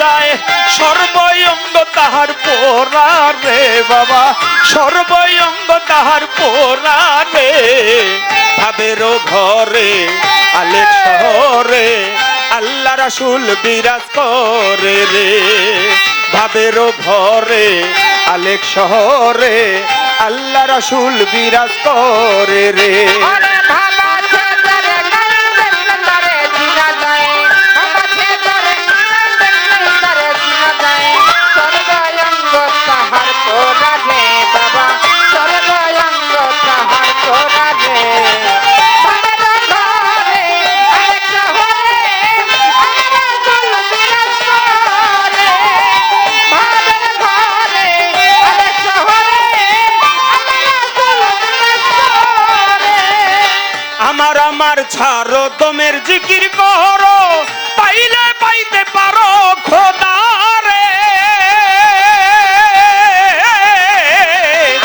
যায়, সর্বয়ঙ্গ তাহার পোরা রে বাবা, সর্বয়ঙ্গ তাহার পোরা রে। ভাবেরও ঘরে আলেক শহরে আল্লাহ রাসুল বিরাজ করে রে। ভাবেরও ঘরে আলেক শহরে আল্লাহ রাসুল বিরাজ করে রে। আমার আমার ছাড়ো দমের জিকির করো। পাইলে পাইতে পারো খোদারে।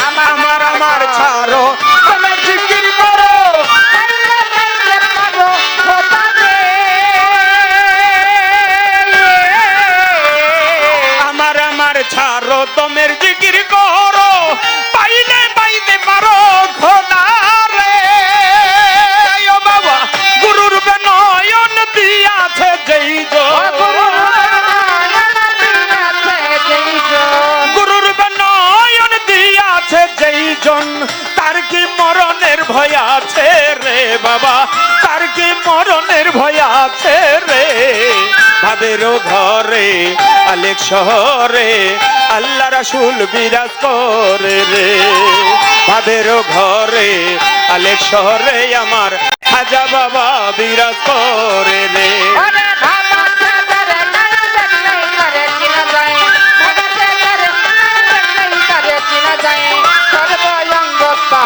আমার আমার ছাড়ো জিকির করো। আমার আমার ছাড়ো দমের জিকির করো। জন তার কি মরণের ভয় আছে রে বাবা? তার কি মরণের ভয় আছে রে? ভাবেরও ঘরে, আলেক শহরে, আল্লাহ রাসুল বিরাজ করে রে। ভাবেরও ঘরে, আলেক শহরে, আমার খাজা বাবা বিরাজ করে রে।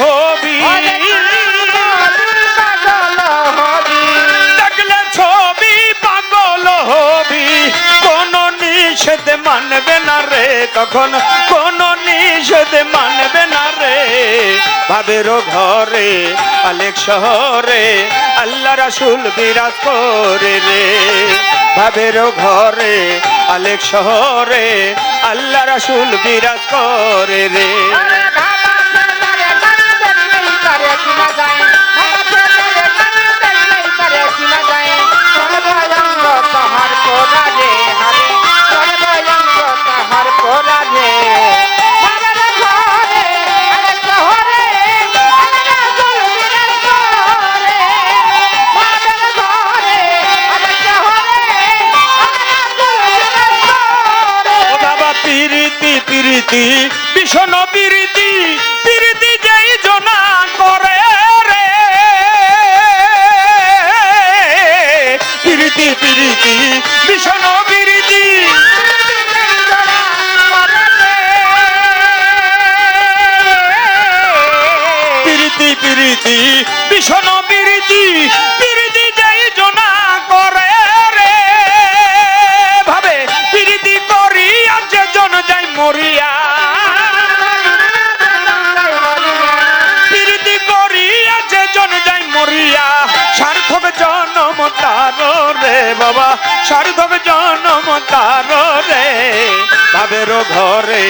হবি। কোন নিষেধ মানবে না রে তখন কোন নিষেধ মানবে না ভাবেরও ঘরে আলেক শহরে, আল্লাহ রাসুল বিরাজ করে রে। ভাবেরও ঘরে আলেক শহরে, আল্লাহ রাসুল বিরাজ করে রে। পিরিতি, ভীষণ পিরিতি পিরিতি যেই জনা করে রে। পিরিতি পিরিতি, ভীষণ পিরিতি পিরিতি পিরিতি, ভীষণ পিরিতি জনম তার রে বাবা সার্থক জনম তার রে। ভাবের ঘরে,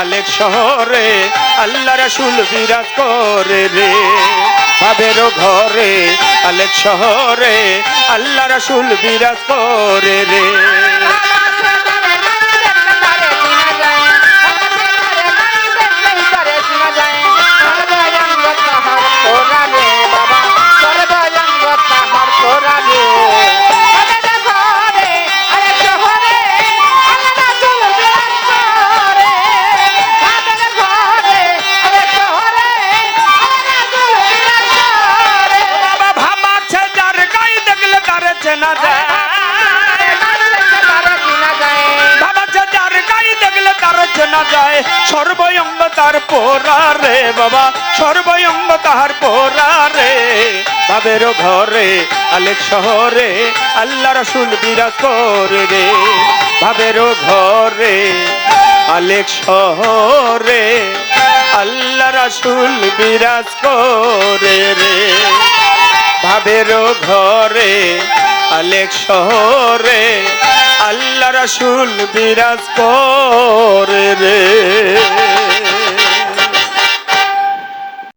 আলেক শহরে আল্লাহ রাসুল বিরাজ করে রে। ভাবের ঘরে, আলেক শহরে আল্লাহ রাসুল বিরাজ করে রে। চেনা যায়। দেখলে তার পোরা রে বাবা, সর্বয়ঙ্গ তাহার পোরা রে। বাবের ঘরে, আলেক শহরে, আল্লাহ রসুল বিরাজ করে রে বাবের ঘরে, আলেক শহরে, আল্লাহ রসুল বিরাজ করে রে ভাবের ঘরে আলেক শহরে আল্লাহ রসুল বিরাজ করে রে।